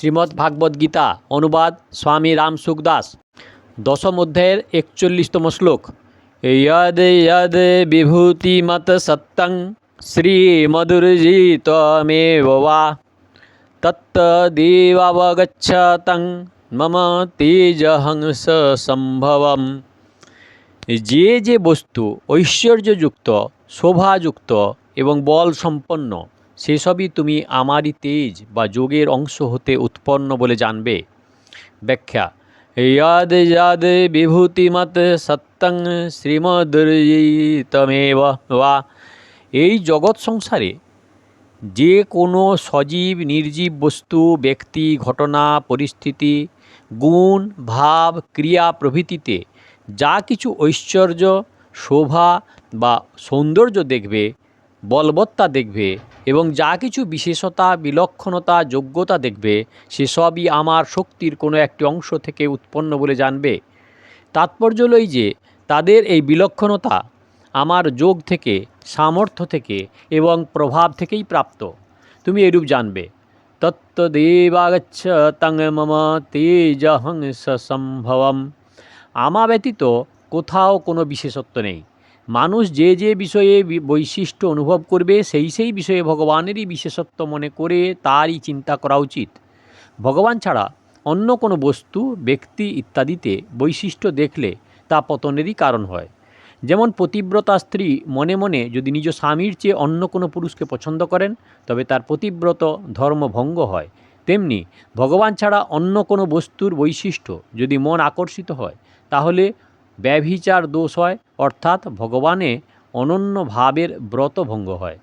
শ্রীমদ্ ভাগবত গীতা, অনুবাদ স্বামী রাম সুখদাস দশম অধ্যায়ের একচল্লিশতম শ্লোক। ইয়দ ইয়দ বিভূতিমত সত্যং শ্রীমধুরজিতমেব বা তত্তদেবাবগচ্ছতং মম তেজহংস সম্ভবম। যে যে বস্তু ঐশ্বর্যযুক্ত, শোভাযুক্ত এবং বল সম্পন্ন সেসবই তুমি আমারই তেজ বা যোগের অংশ হতে উৎপন্ন বলে জানবে। ব্যাখ্যা, ইয়াদ বিভূতিমত সত্যং শ্রীমদুর্জিতমেব বা। এই জগৎ সংসারে যে কোনো সজীব নির্জীব বস্তু, ব্যক্তি, ঘটনা, পরিস্থিতি, গুণ, ভাব, ক্রিয়া প্রভৃতিতে যা কিছু ঐশ্বর্য, শোভা বা সৌন্দর্য দেখবে বলবত্তা দেখবে এবং যা কিছু বিশেষতা, বিলক্ষণতা, যোগ্যতা দেখবে সেসবই আমার শক্তির কোনো একটি অংশ থেকে উৎপন্ন বলে জানবে। তাৎপর্য হলো এই যে, তাদের এই বিলক্ষণতা আমার যোগ থেকে, সামর্থ্য থেকে এবং প্রভাব থেকেই প্রাপ্ত। তুমি এরূপ জানবে। তত্ত্বদেবাগচ্ছ তং মম তেজহংস সম্ভবম। আমা ব্যতীত কোথাও কোনো বিশেষত্ব নেই। মানুষ যে যে বিষয়ে বৈশিষ্ট্য অনুভব করবে, সেই সেই বিষয়ে ভগবানেরই বিশেষত্ব মনে করে তারই চিন্তা করা উচিত। ভগবান ছাড়া অন্য কোনো বস্তু, ব্যক্তি ইত্যাদিতে বৈশিষ্ট্য দেখলে তা পতনেরই কারণ হয়। যেমন পতিব্রতা স্ত্রী মনে মনে যদি নিজ স্বামীর চেয়ে অন্য কোনো পুরুষকে পছন্দ করেন, তবে তার পতিব্রত ধর্মভঙ্গ হয়। তেমনি ভগবান ছাড়া অন্য কোনো বস্তুর বৈশিষ্ট্য যদি মন আকর্ষিত হয়, তাহলে ব্যভিচার দোষ হয়, অর্থাৎ ভগবানে অনন্য ভাবের ব্রতভঙ্গ হয়।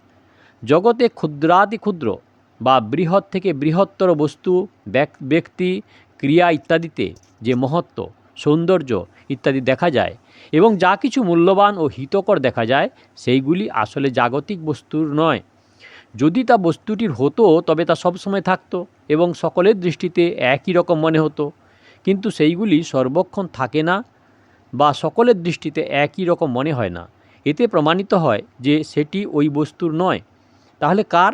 জগতে ক্ষুদ্রাতি ক্ষুদ্র বা বৃহৎ থেকে বৃহত্তর বস্তু, ব্যক- ব্যক্তি, ক্রিয়া ইত্যাদিতে যে মহত্ব, সৌন্দর্য ইত্যাদি দেখা যায় এবং যা কিছু মূল্যবান ও হিতকর দেখা যায়, সেইগুলি আসলে জাগতিক বস্তুর নয়। যদি তা বস্তুটির হতো, তবে তা সবসময় থাকতো এবং সকলের দৃষ্টিতে একই রকম মনে হতো। কিন্তু সেইগুলি সর্বক্ষণ থাকে না বা সকলের দৃষ্টিতে একই রকম মনে হয় না। এতে প্রমাণিত হয় যে সেটি ওই বস্তুর নয়। তাহলে কার?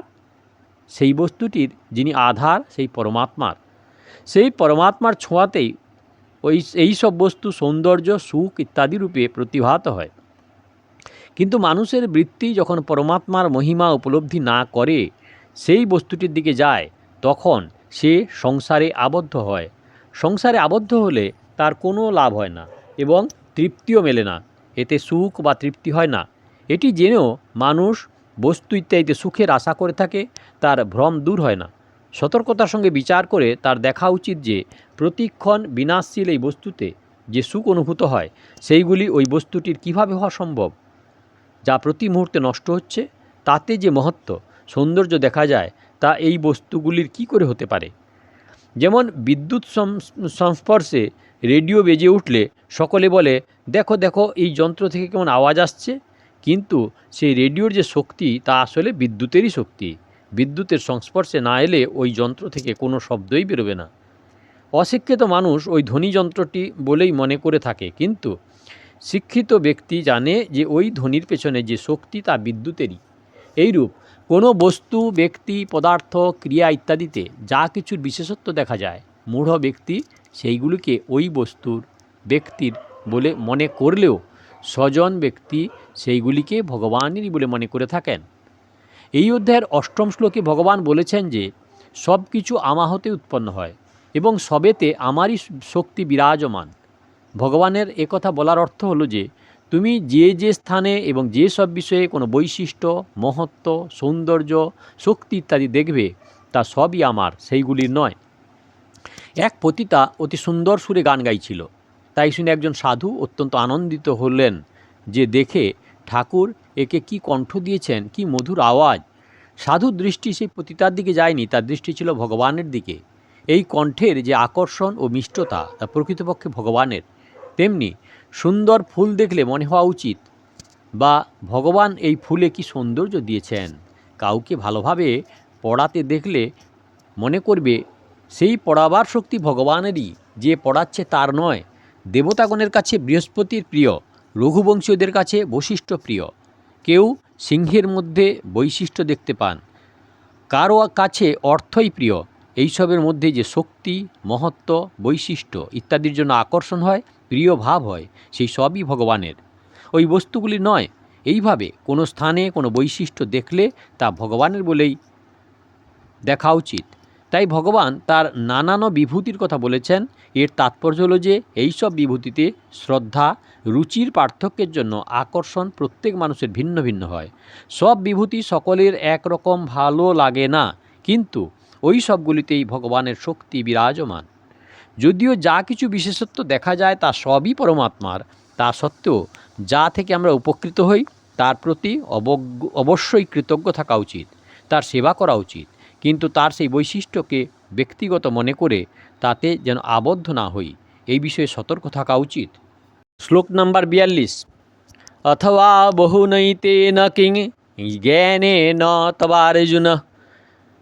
সেই বস্তুটির যিনি আধার, সেই পরমাত্মার। সেই পরমাত্মার ছোঁয়াতেই ওই, এই সব বস্তু সৌন্দর্য, সুখ ইত্যাদি রূপে প্রতিভাত হয়। কিন্তু মানুষের বৃত্তি যখন পরমাত্মার মহিমা উপলব্ধি না করে, সেই বস্তুটির দিকে যায়, তখন সে সংসারে আবদ্ধ হয়। সংসারে আবদ্ধ হলে তার কোনো লাভ হয় না। এবং তৃপ্তিও মেলে না। এতে সুখ বা তৃপ্তি হয় না। এটি জেনেও মানুষ বস্তু ইত্যাদিতে সুখের আশা করে থাকে, তার ভ্রম দূর হয় না। সতর্কতার সঙ্গে বিচার করে তার দেখা উচিত যে, প্রতিক্ষণ বিনাশশীল এই বস্তুতে যে সুখ অনুভূত হয়, সেইগুলি ওই বস্তুটির কীভাবে হওয়া সম্ভব? যা প্রতি মুহূর্তে নষ্ট হচ্ছে, তাতে যে মহত্ব, সৌন্দর্য দেখা যায়, তা এই বস্তুগুলির কি করে হতে পারে? যেমন বিদ্যুৎ সংস্পর্শে রেডিও বেজে উঠলে সকলে বলে, দেখো দেখো, এই যন্ত্র থেকে কেমন আওয়াজ আসছে? কিন্তু সেই রেডিওর যে শক্তি, তা আসলে বিদ্যুতেরই শক্তি। বিদ্যুতের সংস্পর্শে না এলে ওই যন্ত্র থেকে কোনো শব্দই বেরোবে না। অশিক্ষিত মানুষ ওই ধ্বনি যন্ত্রটি বলেই মনে করে থাকে, কিন্তু শিক্ষিত ব্যক্তি জানে যে ওই ধ্বনির পেছনে যে শক্তি, তা বিদ্যুতেরই। এইরূপ কোনো বস্তু, ব্যক্তি, পদার্থ, ক্রিয়া ইত্যাদিতে যা কিছুর বিশেষত্ব দেখা যায়। মূঢ় ব্যক্তি সেইগুলিকে ওই বস্তুর ব্যক্তির বলে মনে করলেও স্বজন ব্যক্তি সেইগুলিকে ভগবানেরই বলে মনে করে থাকেন। এই অধ্যায়ের অষ্টম শ্লোকে ভগবান বলেছেন যে সব কিছু আমা হতে উৎপন্ন হয় এবং সবেতে আমারই শক্তি বিরাজমান। ভগবানের একথা বলার অর্থ হলো যে, তুমি যে যে স্থানে এবং যে সব বিষয়ে কোনো বৈশিষ্ট্য, মহত্ব, সৌন্দর্য, শক্তি ইত্যাদি দেখবে, তা সবই আমার, সেইগুলির নয়। এক পতিতা অতি সুন্দর সুরে গান গাইছিল। তাই শুনে একজন সাধু অত্যন্ত আনন্দিত হলেন যে দেখে, ঠাকুর, একে কি কণ্ঠ দিয়েছেন? কি মধুর আওয়াজ? সাধুর দৃষ্টি সেই পতিতার দিকে যায়নি, তার দৃষ্টি ছিল ভগবানের দিকে। এই কণ্ঠের যে আকর্ষণ ও মিষ্টতা, তা প্রকৃতপক্ষে ভগবানের। তেমনি সুন্দর ফুল দেখলে মনে হওয়া উচিত, বা ভগবান এই ফুলে কি সৌন্দর্য দিয়েছেন? কাউকে ভালোভাবে পড়াতে দেখলে মনে করবে সেই পড়াবার শক্তি ভগবানেরই। যে পড়াচ্ছে তার নয়। দেবতাগণের কাছে বৃহস্পতির প্রিয়, রঘুবংশীয়দের কাছে বৈশিষ্ট্য প্রিয়। কেউ সিংহের মধ্যে বৈশিষ্ট্য দেখতে পান। কারও কাছে অর্থই প্রিয়। এইসবের মধ্যে যে শক্তি, মহত্ব, বৈশিষ্ট্য ইত্যাদির জন্য আকর্ষণ হয়, প্রিয় ভাব হয়, সেই সবই ভগবানের। ওই বস্তুগুলি নয়। এইভাবে কোনো স্থানে কোনো বৈশিষ্ট্য দেখলে তা ভগবানের বলেই দেখা উচিত। তাই ভগবান তার নানান বিভূতির কথা বলেছেন। এর তাৎপর্য হলো যে, এইসব বিভূতিতে শ্রদ্ধা, রুচির পার্থক্যের জন্য আকর্ষণ প্রত্যেক মানুষের ভিন্ন ভিন্ন হয়। সব বিভূতি সকলের একরকম ভালো লাগে না, কিন্তু ওই সবগুলিতেই ভগবানের শক্তি বিরাজমান। যদিও যা কিছু বিশেষত্ব দেখা যায় তা সবই পরমাত্মার, তা সত্ত্বেও যা থেকে আমরা উপকৃত হই, তার প্রতি অবজ্ঞ, অবশ্যই কৃতজ্ঞ থাকা উচিত, তার সেবা করা উচিত। কিন্তু তার সেই বৈশিষ্ট্যকে ব্যক্তিগত মনে করে তাতে যেন আবদ্ধ না হই, এই বিষয়ে সতর্ক থাকা উচিত। শ্লোক নাম্বার বিয়াল্লিশ। অথবা বহুনৈতেন কিং জ্ঞানেন তবার্জুন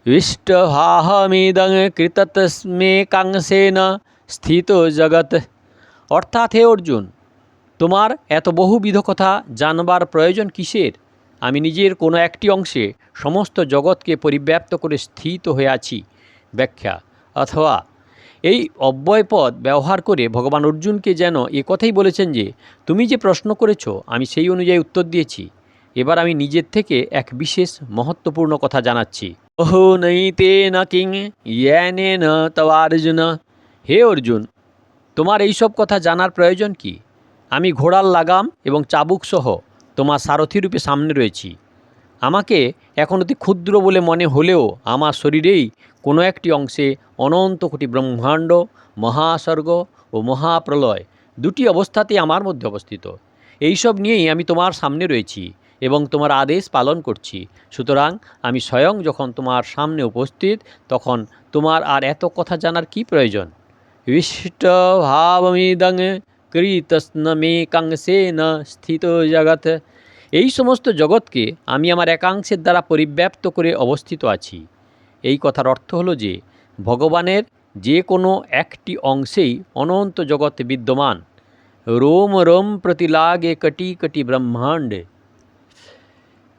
ইষ্টভাহমিদং কৃততস্মেকাংশেন স্থিত জগৎ। অর্থাৎ হে অর্জুন, তোমার এত বহুবিধ কথা জানবার প্রয়োজন কিসের? আমি নিজের কোনো একটি অংশে সমস্ত জগৎকে পরিব্যাপ্ত করে স্থিত হয়ে আছি। ব্যাখ্যা, অথবা এই অব্যয়পদ ব্যবহার করে ভগবান অর্জুনকে যেন এ কথাই বলেছেন যে, তুমি যে প্রশ্ন করেছ, আমি সেই অনুযায়ী উত্তর দিয়েছি। এবার আমি নিজের থেকে এক বিশেষ মহত্বপূর্ণ কথা জানাচ্ছি। ওহো নৈতে না কিং তবা অর্জুন হে অর্জুন, তোমার এইসব কথা জানার প্রয়োজন কি? আমি ঘোড়ার লাগাম এবং চাবুক সহ তোমার সারথি রূপে সামনে রয়েছি। আমাকে এখন অতি ক্ষুদ্র বলে মনে হলেও আমার শরীরেই কোনো একটি অংশে অনন্ত কোটি ব্রহ্মাণ্ড, মহাস্বর্গ ও মহাপ্রলয় দুটি অবস্থাতেই আমার মধ্যে অবস্থিত। এইসব নিয়েই আমি তোমার সামনে রয়েছি এবং তোমার আদেশ পালন করছি। সুতরাং আমি স্বয়ং যখন তোমার সামনে উপস্থিত, তখন তোমার আর এত কথা জানার কি প্রয়োজন? বিশিষ্ট ভাবমিদং কৃতস্নমেকাংশেন স্থিত জগৎ এই সমস্ত জগৎকে আমি আমার একাংশের দ্বারা পরিব্যাপ্ত করে অবস্থিত আছি। এই কথার অর্থ হলো যে, ভগবানের যে কোনো একটি অংশেই অনন্ত জগতে বিদ্যমান। রোম রোম প্রতিলাগে কটি কটি ব্রহ্মাণ্ডে।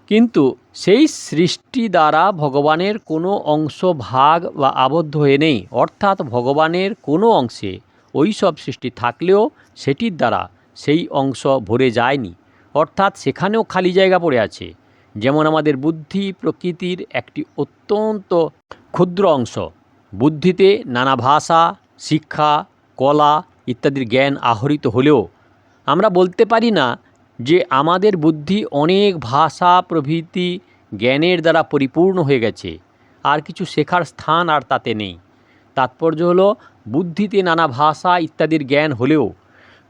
কিন্তু সেই সৃষ্টি দ্বারা ভগবানের কোনো অংশ ভাগ বা আবদ্ধ হয়ে নেই। অর্থাৎ ভগবানের কোনো অংশে ওই সব সৃষ্টি থাকলেও সেটির দ্বারা সেই অংশ ভরে যায়নি। অর্থাৎ সেখানেও খালি জায়গা পড়ে আছে। যেমন আমাদের বুদ্ধি প্রকৃতির একটি অত্যন্ত ক্ষুদ্র অংশ। বুদ্ধিতে নানা ভাষা, শিক্ষা, কলা ইত্যাদির জ্ঞান আহরিত হলেও আমরা বলতে পারি না যে আমাদের বুদ্ধি অনেক ভাষা, প্রভৃতি জ্ঞানের দ্বারা পরিপূর্ণ হয়ে গেছে। আর কিছু শেখার স্থান আর তাতে নেই। তাৎপর্য হলো বুদ্ধিতে নানা ভাষা ইত্যাদির জ্ঞান হলেও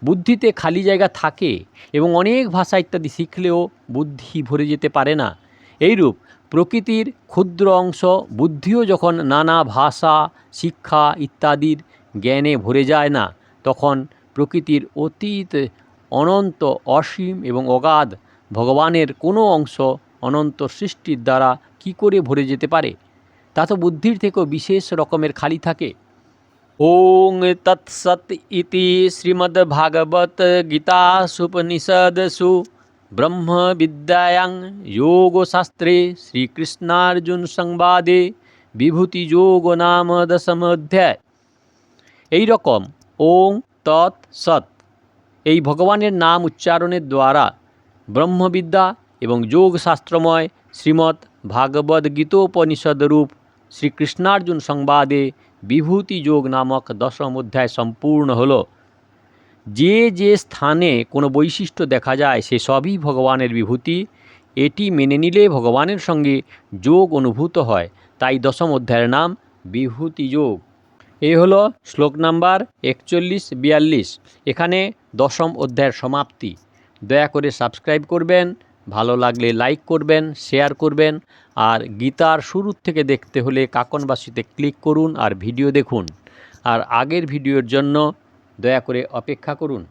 বুদ্ধিতে খালি জায়গা থাকে এবং অনেক ভাষা ইত্যাদি শিখলেও বুদ্ধি ভরে যেতে পারে না। এইরূপ প্রকৃতির ক্ষুদ্র অংশ বুদ্ধিও যখন নানা ভাষা, শিক্ষা ইত্যাদির জ্ঞানে ভরে যায় না, তখন প্রকৃতির অতীত অনন্ত অসীম এবং অগাধ ভগবানের কোনো অংশ অনন্ত সৃষ্টির দ্বারা কি করে ভরে যেতে পারে? তা তো বুদ্ধির থেকেও বিশেষ রকমের খালি থাকে। ওং তৎসৎ ইতি শ্রীমদ্ভাগবত গীতাসুপনিষদসু ব্রহ্মবিদ্যায়াং যোগশাস্ত্রে শ্রীকৃষ্ণার্জুন সংবাদে বিভূতিযোগ নাম দশমধ্যায় এই রকম ওং তৎ সৎ এই ভগবানের নাম উচ্চারণের দ্বারা ব্রহ্মবিদ্যা এবং যোগশাস্ত্রময় শ্রীমৎ ভাগবত গীতোপনিষদরূপ শ্রীকৃষ্ণার্জুন সংবাদে বিভূতি যোগ নামক দশম অধ্যায় সম্পূর্ণ হলো। যে যে স্থানে কোনো বৈশিষ্ট্য দেখা যায়, সে সবই ভগবানের বিভূতি। এটি মেনে নিলে ভগবানের সঙ্গে যোগ অনুভূত হয়। তাই দশম অধ্যায়ের নাম বিভূতি যোগ। এই হলো শ্লোক নাম্বার একচল্লিশ বিয়াল্লিশ। এখানে দশম অধ্যায়ের সমাপ্তি। দয়া করে সাবস্ক্রাইব করবেন, ভালো লাগলে লাইক করবেন, শেয়ার করবেন। আর গীতার শুরুর থেকে দেখতে হলে কাকনবাসীতে ক্লিক করুন আর ভিডিও দেখুন। আর আগের ভিডিওর জন্য দয়া করে অপেক্ষা করুন।